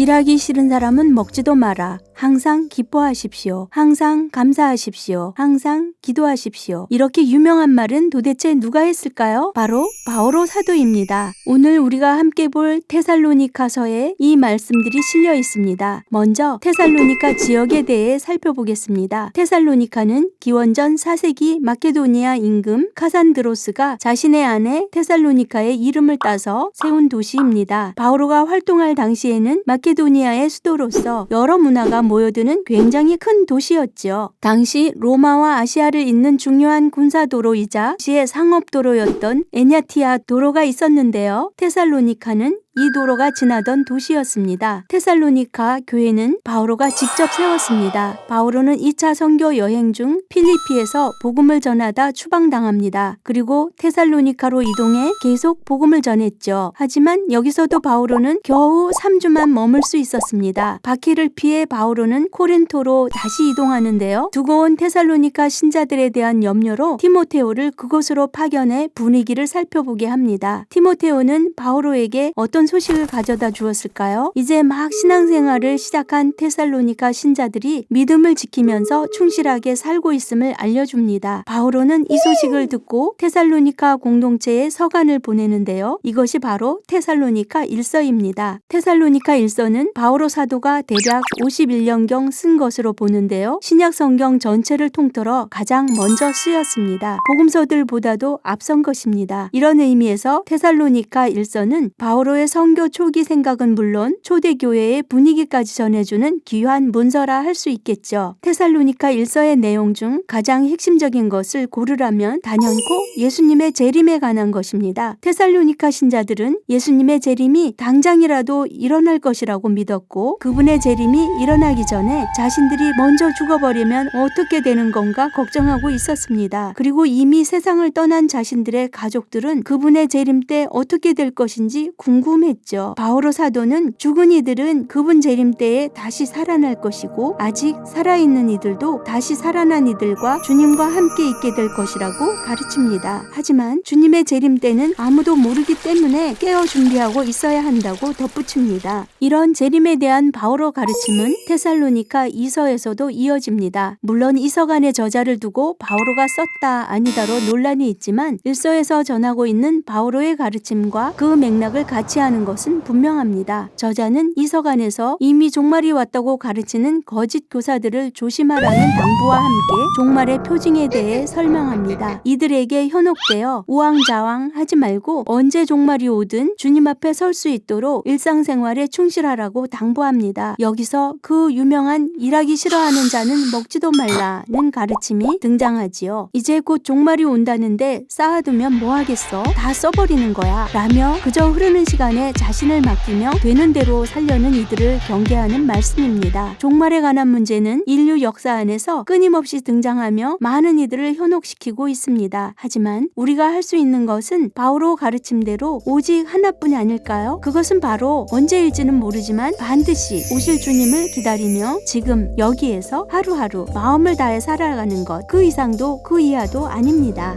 일하기 싫은 사람은 먹지도 마라. 항상 기뻐하십시오. 항상 감사하십시오. 항상 기도하십시오. 이렇게 유명한 말은 도대체 누가 했을까요? 바로 바오로 사도입니다. 오늘 우리가 함께 볼 테살로니카서에 이 말씀들이 실려 있습니다. 먼저 테살로니카 지역에 대해 살펴보겠습니다. 테살로니카는 기원전 4세기 마케도니아 임금 카산드로스가 자신의 아내 테살로니카의 이름을 따서 세운 도시입니다. 바오로가 활동할 당시에는 마케도니아의 수도로서 여러 문화가 모여드는 굉장히 큰 도시였죠. 당시 로마와 아시아를 잇는 중요한 군사도로이자 시의 상업도로였던 에냐티아 도로가 있었는데요. 테살로니카는 이 도로가 지나던 도시였습니다. 테살로니카 교회는 바오로가 직접 세웠습니다. 바오로는 2차 선교 여행 중 필리피에서 복음을 전하다 추방당합니다. 그리고 테살로니카로 이동해 계속 복음을 전했죠. 하지만 여기서도 바오로는 겨우 3주만 머물 수 있었습니다. 바퀴를 피해 바오로는 코린토로 다시 이동하는데요. 두고 온 테살로니카 신자들에 대한 염려로 티모테오를 그곳으로 파견해 분위기를 살펴보게 합니다. 티모테오는 바오로에게 어떤 소식을 가져다 주었을까요? 이제 막 신앙생활을 시작한 테살로니카 신자들이 믿음을 지키면서 충실하게 살고 있음을 알려줍니다. 바오로는 이 소식을 듣고 테살로니카 공동체에 서간을 보내는데요. 이것이 바로 테살로니카 일서입니다. 테살로니카 일서는 바오로 사도가 대략 51년경 쓴 것으로 보는데요. 신약 성경 전체를 통틀어 가장 먼저 쓰였습니다. 복음서들보다도 앞선 것입니다. 이런 의미에서 테살로니카 일서는 바오로의 성교 초기 생각은 물론 초대교회의 분위기까지 전해주는 귀한 문서라 할 수 있겠죠. 테살로니카 일서의 내용 중 가장 핵심적인 것을 고르라면 단연코 예수님의 재림에 관한 것입니다. 테살로니카 신자들은 예수님의 재림이 당장이라도 일어날 것이라고 믿었고 그분의 재림이 일어나기 전에 자신들이 먼저 죽어버리면 어떻게 되는 건가 걱정하고 있었습니다. 그리고 이미 세상을 떠난 자신들의 가족들은 그분의 재림 때 어떻게 될 것인지 궁금 했죠. 바오로 사도는 죽은 이들은 그분 재림 때에 다시 살아날 것이고 아직 살아있는 이들도 다시 살아난 이들과 주님과 함께 있게 될 것이라고 가르칩니다. 하지만 주님의 재림 때는 아무도 모르기 때문에 깨어 준비하고 있어야 한다고 덧붙입니다. 이런 재림에 대한 바오로 가르침은 테살로니카 이서에서도 이어집니다. 물론 이서간의 저자를 두고 바오로가 썼다 아니다로 논란이 있지만 일서에서 전하고 있는 바오로의 가르침과 그 맥락을 같이 하는 것은 분명합니다. 저자는 이 서간에서 이미 종말이 왔다고 가르치는 거짓 교사들을 조심하라는 당부와 함께 종말의 표징에 대해 설명합니다. 이들에게 현혹되어 우왕좌왕 하지 말고 언제 종말이 오든 주님 앞에 설 수 있도록 일상생활에 충실하라고 당부합니다. 여기서 그 유명한 일하기 싫어하는 자는 먹지도 말라는 가르침이 등장하지요. 이제 곧 종말이 온다는데 쌓아두면 뭐 하겠어? 다 써버리는 거야. 라며 그저 흐르는 시간에 자신을 맡기며 되는 대로 살려는 이들을 경계하는 말씀입니다. 종말에 관한 문제는 인류 역사 안에서 끊임없이 등장하며 많은 이들을 현혹시키고 있습니다. 하지만 우리가 할 수 있는 것은 바오로 가르침대로 오직 하나뿐이 아닐까요? 그것은 바로 언제일지는 모르지만 반드시 오실 주님을 기다리며 지금 여기에서 하루하루 마음을 다해 살아가는 것 그 이상도 그 이하도 아닙니다.